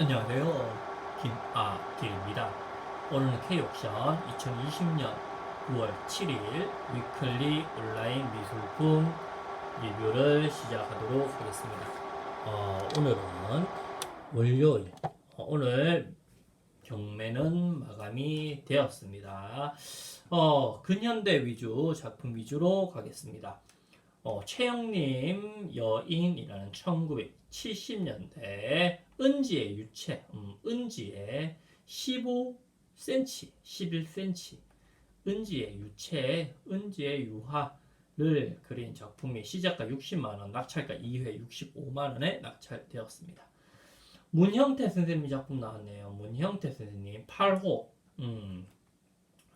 안녕하세요. 김아길입니다. 오늘은 K옥션 2020년 9월 7일 위클리 온라인 미술품 리뷰를 시작하도록 하겠습니다. 어, 오늘은 월요일. 어, 오늘 경매는 마감이 되었습니다. 어, 근현대 위주 작품 위주로 가겠습니다. 어, 최영님 여인이라는 1970년대 은지의 유체, 음, 은지의 15cm, 11cm, 은지의 유체, 은지의 유화를 그린 작품이 시작가 60만원, 낙찰가 2회 65만원에 낙찰되었습니다. 문형태 선생님 작품 나왔네요. 문형태 선생님 8호, 음,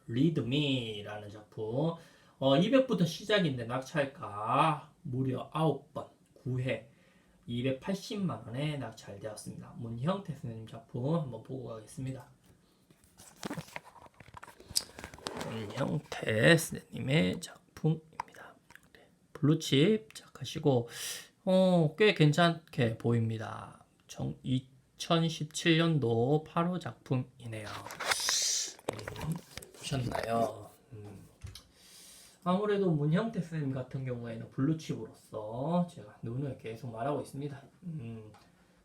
리드미라는 작품. 어, 200부터 시작인데 낙찰가 무려 9번 9회 280만 원에 낙찰되었습니다. 문형태 선생님 작품 한번 보고 가겠습니다. 문형태 선생님의 작품입니다. 블루칩 착하시고 어, 꽤 괜찮게 보입니다. 2017년도 8호 작품이네요. 음, 보셨나요? 음. 아무래도 문형태 선생님 같은 경우에는 블루칩으로서 제가 눈을 계속 말하고 있습니다. 음,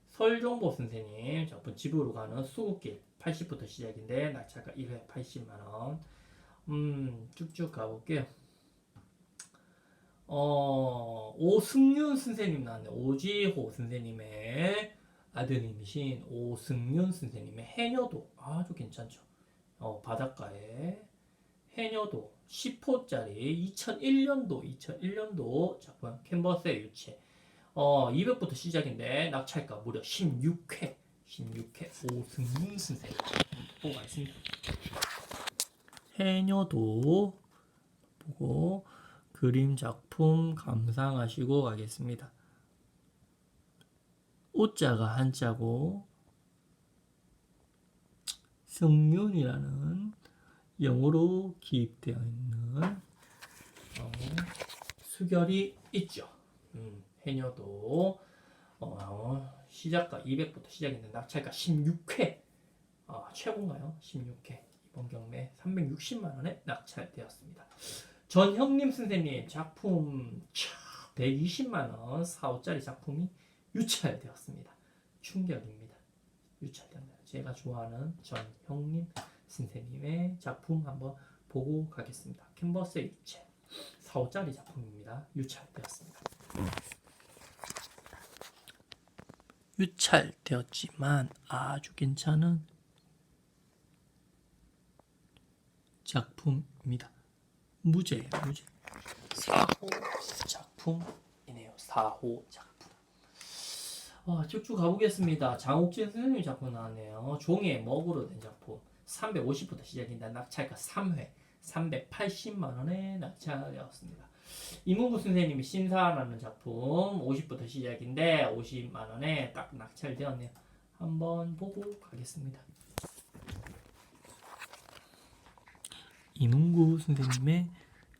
설종보 선생님 작품 집으로 가는 수국길 80부터 시작인데 낙찰가 1회 80만원 음, 쭉쭉 가볼게요. 어, 오승윤 선생님 나왔네. 오지호 선생님의 아드님이신 오승윤 선생님의 해녀도 아주 괜찮죠. 어, 바닷가에 해녀도 10호짜리 2001년도 2001년도 작품 캔버스의 유체 어 200부터 시작인데 낙찰가 무려 16회 16회 오승민 선생 보고 가겠습니다. 해녀도 보고 그림 작품 감상하시고 가겠습니다. 오자가 한자고 승윤이라는 영어로 기입되어 있는 어, 수결이 있죠. 음, 해녀도 어, 시작가 200부터 시작했는데 낙찰가 16회 어, 최고인가요? 16회 이번 경매 360만 원에 낙찰되었습니다. 전형님 선생님 작품 120만 원 4호짜리 작품이 유찰되었습니다. 충격입니다. 유찰됩니다. 제가 좋아하는 전형님 선생님의 작품 한번 보고 가겠습니다. 캔버스의 유체 4호짜리 작품입니다. 유찰되었습니다. 유찰되었지만 아주 괜찮은 작품입니다. 무죄, 무죄. 4호 작품이네요. 4호 작품. 아, 쭉쭉 가보겠습니다. 장옥진 선생님 작품 나왔네요. 종이에 먹으로 된 작품. 350부터 시작인다. 낙찰가 3회 380만 원에 낙찰되었습니다. 이문구 선생님이 신사라는 작품 50부터 시작인데 50만 원에 딱 낙찰되었네요. 한번 보고 가겠습니다. 이문구 선생님의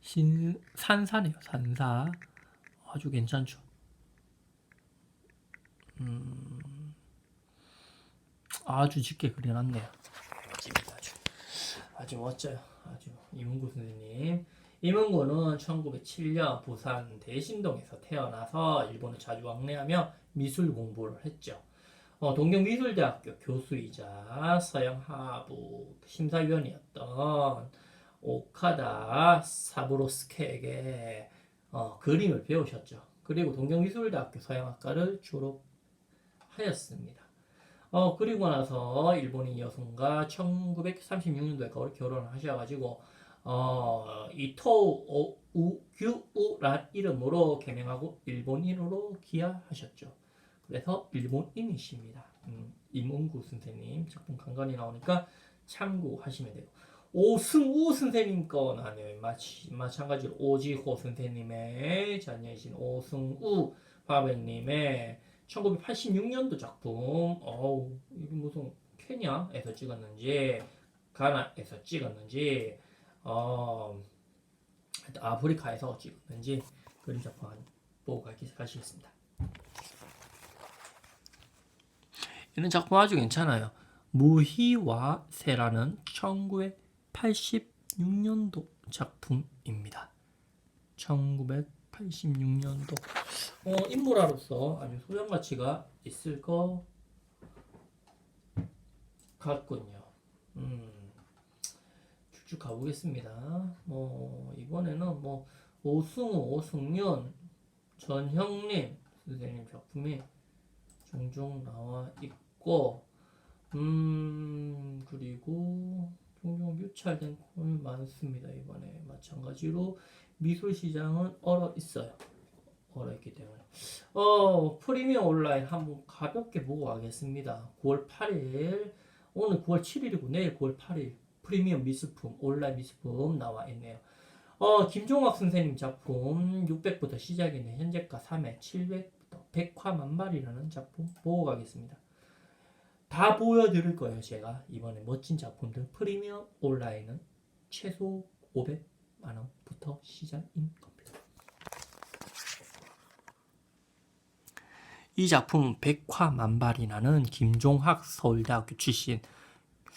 신 산사네요. 산사 아주 괜찮죠. 음, 아주 짙게 그려놨네요. 아주 멋져요. 아주 이문구 선생님. 이문구는 1907년 부산 대신동에서 태어나서 일본을 자주 왕래하며 미술 공부를 했죠. 어, 동경미술대학교 교수이자 서양하부 심사위원이었던 오카다 사브로스케에게 어, 그림을 배우셨죠. 그리고 동경미술대학교 서양학과를 졸업하였습니다. 어, 그리고 나서 일본인 여성과 1936년도에 결혼을 하셔가지고, 어, 이토 우 규우란 이름으로 개명하고 일본인으로 기하하셨죠. 그래서 일본인이십니다. 음, 이문구 선생님 작품 간간히 나오니까 참고하시면 돼요. 오승우 선생님 거 나네요. 마치, 마찬가지로 오지호 선생님의 자녀이신 오승우 화백님의 1986년도 작품, 어우, 이게 무슨 케냐에서 찍었는지, 가나에서 찍었는지, 어, 아프리카에서 찍었는지, 그림 작품 보고 가시겠습니다. 이런 작품 아주 괜찮아요. 무희와 새라는 1986년도 작품입니다. 1986년도 어, 인물화로서 아주 소장 가치가 있을 것 같군요. 음, 쭉쭉 가보겠습니다. 뭐 이번에는 뭐 오승우, 오승윤, 전형림 선생님 작품이 종종 나와 있고, 음 그리고 종종 유찰된 콘이 많습니다. 이번에 마찬가지로 미술 시장은 얼어 있어요. 얼어 있기 때문에. 어 프리미엄 온라인 한번 가볍게 보고 가겠습니다. 9월 8일 오늘 9월 7일이고 내일 9월 8일 프리미엄 미술품 온라인 미술품 나와 있네요. 어 김종학 선생님 작품 600부터 시작이네 현재가 3회 700부터 백화만발이라는 작품 보고 가겠습니다. 다 보여드릴 거예요 제가 이번에 멋진 작품들 프리미엄 온라인은 최소 500 만 원부터 시작인 겁니다. 이 작품 백화 만발이라는 김종학 서울대학교 출신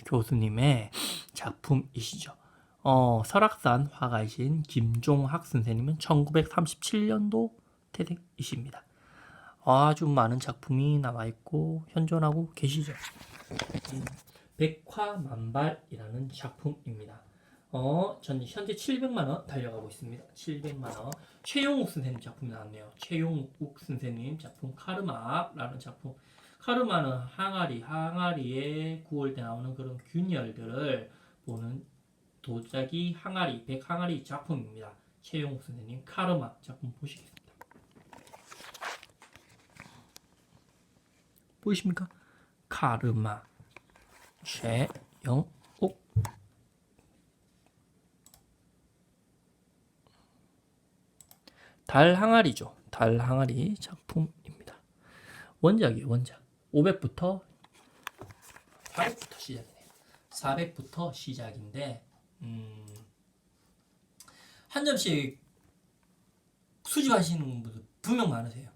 교수님의 작품이시죠. 어, 설악산 화가이신 김종학 선생님은 1937년도 태생이십니다. 아주 많은 작품이 나와 있고 현존하고 계시죠. 음, 백화만발이라는 작품입니다. 어, 전 현재 700만 원 달려가고 있습니다. 700만 원. 최용욱 선생님 작품이 나왔네요. 최용욱 선생님 작품 카르마라는 작품. 카르마는 항아리, 항아리에 9월 때 나오는 그런 균열들을 보는 도자기 항아리, 백항아리 작품입니다. 최용욱 선생님 카르마 작품 보시겠습니다. 보이십니까? 카르마 최영옥 달 항아리죠. 달 항아리 작품입니다. 원작이에요, 원작. 500부터 400부터 시작이네요. 400부터 시작인데 음, 한 점씩 수집하시는 분들 분명 많으세요.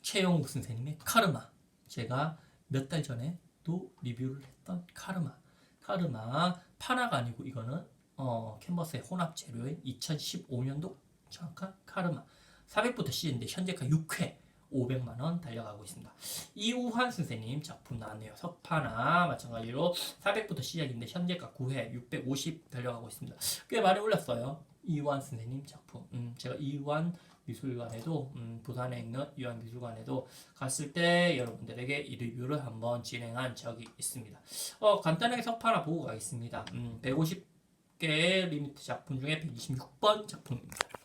최영욱 선생님의 카르마. 제가 몇 달 전에 또 리뷰를 했던 카르마. 카르마 파나가 아니고 이거는 어, 캔버스의 혼합 재료인 2015년도 정확한 카르마. 400부터 시작인데 현재가 6회 500만 원 달려가고 있습니다. 이우환 선생님 작품 나왔네요. 석파나 마찬가지로 400부터 시작인데 현재가 9회 650 달려가고 있습니다. 꽤 많이 올랐어요. 이우환 선생님 작품. 음, 제가 이우환 미술관에도 음, 부산에 있는 이우환 미술관에도 갔을 때 여러분들에게 이 리뷰를 한번 진행한 적이 있습니다. 어, 간단하게 석파나 보고 가겠습니다. 음, 150개의 리미트 작품 중에 126번 작품입니다.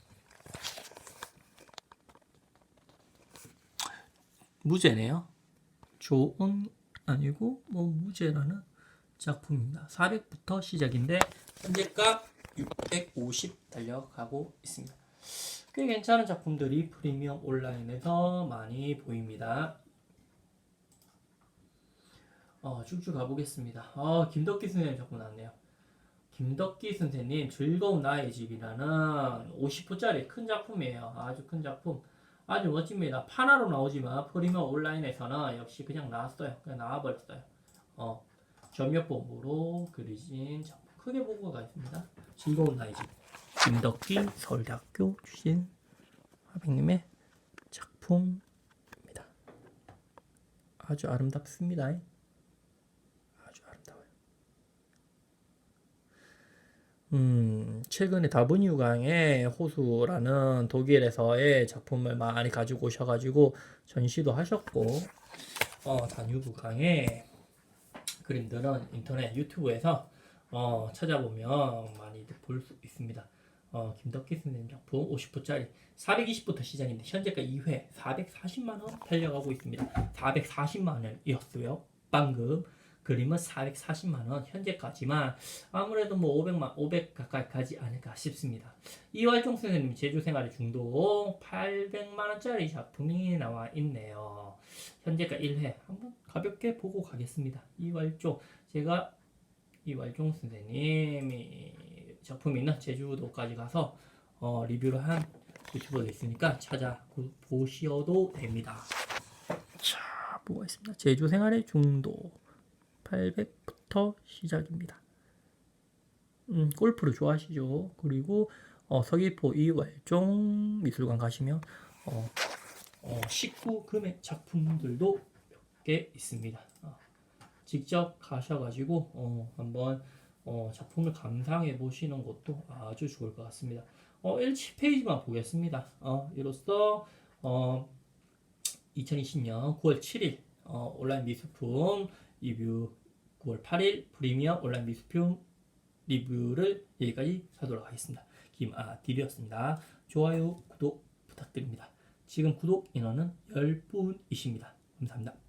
무제네요. 좋은 아니고 뭐 무제라는 작품입니다. 400부터 시작인데 현재가 650 달려가고 있습니다. 꽤 괜찮은 작품들이 프리미엄 온라인에서 많이 보입니다. 어, 쭉쭉 가보겠습니다. 어, 김덕기 선생님 작품 나왔네요. 김덕기 선생님 즐거운 나의 집이라는 50부짜리 큰 작품이에요. 아주 큰 작품. 아주 멋집니다. 파나로 나오지만 프리미엄 온라인에서는 역시 그냥 나왔어요. 그냥 나와버렸어요. 어, 점역본으로 그려진 작품. 크게 보고 가겠습니다. 즐거운 집. 김덕기 서울대학교 출신 화백님의 작품입니다. 아주 아름답습니다. 아주 아름다워요. 음, 최근에 다브뉴강의 호수라는 독일에서의 작품을 많이 가지고 오셔가지고 전시도 하셨고, 어, 다뉴브 강의 그림들은 인터넷 유튜브에서 어, 찾아보면 많이들 볼수 있습니다. 어, 김덕기 선생님 작품 50부짜리 420부터 시작인데 현재가 2회 440만 원 달려가고 있습니다. 440만 원이었어요. 방금 그림은 440만 원 현재까지만 아무래도 뭐 500만 500 가까이 가지 않을까 싶습니다. 이활종 선생님 제주 생활의 중독 800만 원짜리 작품이 나와 있네요. 현재가 1회 한번 가볍게 보고 가겠습니다. 이활종 제가 이활종 선생님이 작품이 있는 제주도까지 가서 어, 리뷰를 한 유튜버가 있으니까 찾아 보셔도 됩니다. 자 뭐가 있습니다. 제주 생활의 중도 800부터 시작입니다. 음, 골프를 좋아하시죠? 그리고 어, 서귀포 이월종 미술관 가시면 어, 어, 19 금의 작품들도 몇 개 있습니다. 어, 직접 가셔가지고 어, 한번 어, 작품을 감상해 보시는 것도 아주 좋을 것 같습니다. 어, 1페이지만 보겠습니다. 어, 이로써 어, 2020년 9월 7일 어, 온라인 미술품 리뷰 9월 8일 프리미엄 온라인 미술품 리뷰를 여기까지 하도록 하겠습니다. 김아딜이었습니다. 좋아요, 구독 부탁드립니다. 지금 구독 인원은 10분이십니다. 감사합니다.